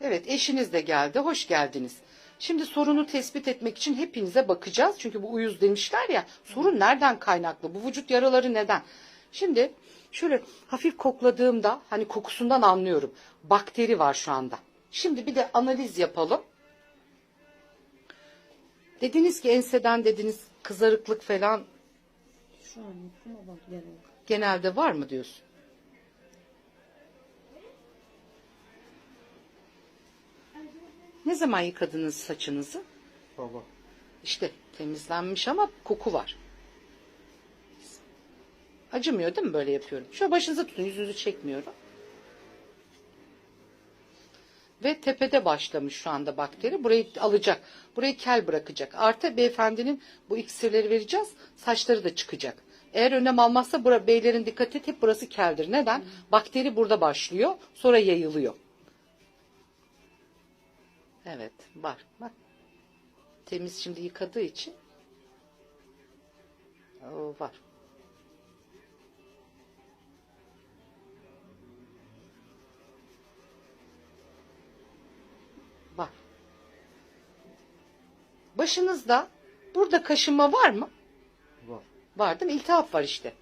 Evet eşiniz de geldi. Hoş geldiniz. Şimdi sorunu tespit etmek için hepinize bakacağız. Çünkü bu uyuz demişler ya. Sorun nereden kaynaklı? Bu vücut yaraları neden? Şimdi şöyle hafif kokladığımda hani kokusundan anlıyorum. Bakteri var şu anda. Şimdi bir de analiz yapalım. Dediniz ki enseden dediniz kızarıklık falan Şu an yok ama bak genel. genelde var mı diyorsun? Ne zaman yıkadınız saçınızı? Baba. İşte temizlenmiş ama koku var. Acımıyor değil mi böyle yapıyorum? Şöyle başınıza tutun yüzünüzü çekmiyorum. Ve tepede başlamış şu anda bakteri. Burayı alacak. Burayı kel bırakacak. Artı beyefendinin bu iksirleri vereceğiz. Saçları da çıkacak. Eğer önlem almazsa bura, beylerin dikkat et hep burası keldir. Neden? Bakteri burada başlıyor. Sonra yayılıyor. Evet var. Bak. Temiz şimdi yıkadığı için. O var. Var. Başınızda burada kaşınma var mı? Var. Var değil mi? İltihap var işte.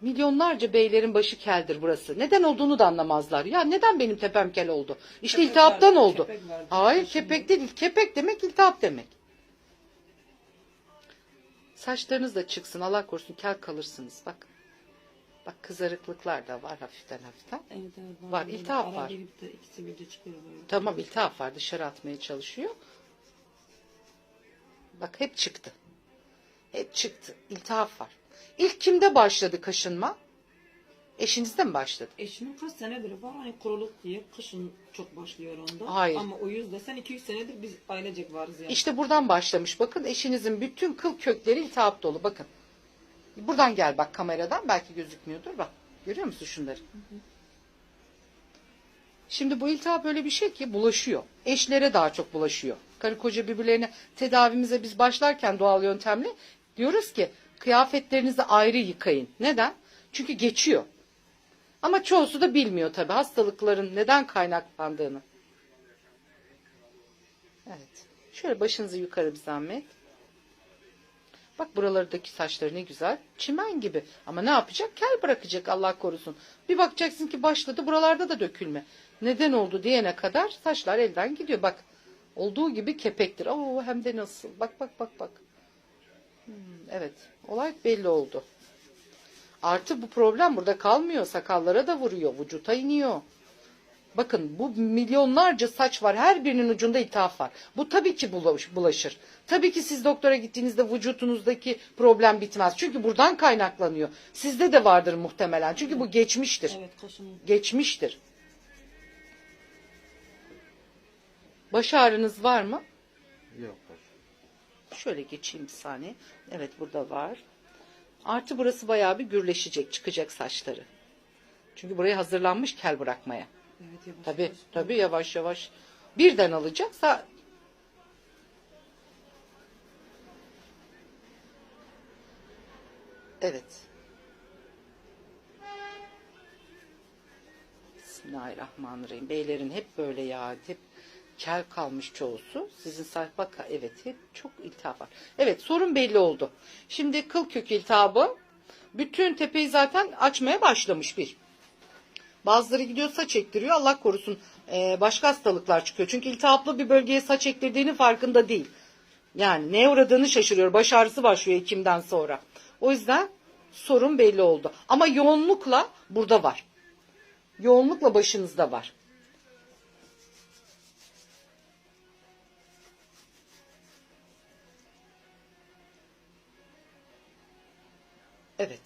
Milyonlarca beylerin başı keldir burası. Neden olduğunu da anlamazlar. Ya neden benim tepem kel oldu? İşte Kepek iltihaptan vardı, oldu. kepek vardı. Hayır kepek değil. Kepek demek iltihap demek. Saçlarınız da çıksın. Allah korusun kel kalırsınız. Bak. Bak kızarıklıklar da var hafiften hafiften. Evet, evet, Var, böyle iltihap ara var. gelip de ikisi birde çıkıyor böyle. Tamam iltihap var. Dışarı atmaya çalışıyor. Bak hep çıktı. Hep çıktı. İltihap var. İlk kimde başladı kaşınma? Eşinizde mi başladı? Eşimin kaç senedir var hani kuruluk diye kışın çok başlıyor onda. Hayır. Ama o yüzden sen 200 senedir biz ailecek varız yani. İşte buradan başlamış. Bakın eşinizin bütün kıl kökleri iltihap dolu. Bakın. Buradan gel bak kameradan. Belki gözükmüyordur. Bak. Görüyor musun şunları? Şimdi bu iltihap öyle bir şey ki bulaşıyor. Eşlere daha çok bulaşıyor. Karı koca birbirlerine tedavimize biz başlarken doğal yöntemle diyoruz ki kıyafetlerinizi ayrı yıkayın. Neden? Çünkü geçiyor. Ama çoğusu da bilmiyor tabii hastalıkların neden kaynaklandığını. Evet. Şöyle başınızı yukarı bir zahmet. Bak buralardaki saçları ne güzel. Çimen gibi. Ama ne yapacak? Kel bırakacak Allah korusun. Bir bakacaksın ki başladı buralarda da dökülme. Neden oldu diyene kadar saçlar elden gidiyor. Bak olduğu gibi kepektir. Oo hem de nasıl. Bak bak bak bak. Hmm, evet olay belli oldu. Artı bu problem burada kalmıyor. Sakallara da vuruyor. Vücuta iniyor. Bakın bu milyonlarca saç var. Her birinin ucunda iltihap var. Bu tabii ki bulaş- bulaşır. Tabii ki siz doktora gittiğinizde vücutunuzdaki problem bitmez. Çünkü buradan kaynaklanıyor. Sizde de vardır muhtemelen. Çünkü bu geçmiştir. Evet kaşın Geçmiştir. Baş ağrınız var mı? Yok. Şöyle geçeyim bir saniye. Evet burada var. Artı burası bayağı bir gürleşecek. Çıkacak saçları. Çünkü buraya hazırlanmış kel bırakmaya. Evet yavaş Tabii yavaş. tabii yavaş yavaş. Birden alacaksa Evet. Bismillahirrahmanirrahim. Beylerin hep böyle ya. Hep kel kalmış çoğusu. Sizin sayfa evet hep çok iltihap var. Evet sorun belli oldu. Şimdi kıl kök iltihabı bütün tepeyi zaten açmaya başlamış bir. Bazıları gidiyor saç ektiriyor. Allah korusun eee, başka hastalıklar çıkıyor. Çünkü iltihaplı bir bölgeye saç ektirdiğinin farkında değil. Yani neye uğradığını şaşırıyor. Baş ağrısı başlıyor Ekim'den sonra. O yüzden sorun belli oldu. Ama yoğunlukla burada var. Yoğunlukla başınızda var. Evet.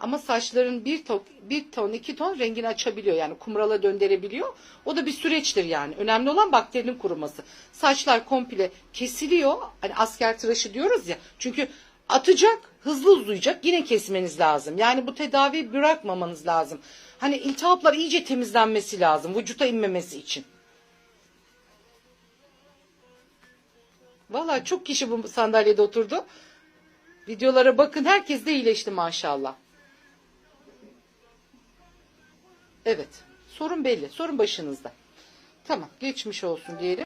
Ama saçların bir ton, bir ton, iki ton rengini açabiliyor. Yani kumrala döndürebiliyor. O da bir süreçtir yani. Önemli olan bakterinin kuruması. Saçlar komple kesiliyor. Hani asker tıraşı diyoruz ya. Çünkü atacak, hızlı uzayacak. Yine kesmeniz lazım. Yani bu tedaviyi bırakmamanız lazım. Hani iltihaplar iyice temizlenmesi lazım. Vücuta inmemesi için. Vallahi çok kişi bu sandalyede oturdu. Videolara bakın. Herkes de iyileşti maşallah. Evet. Sorun belli. Sorun başınızda. Tamam geçmiş olsun diyelim.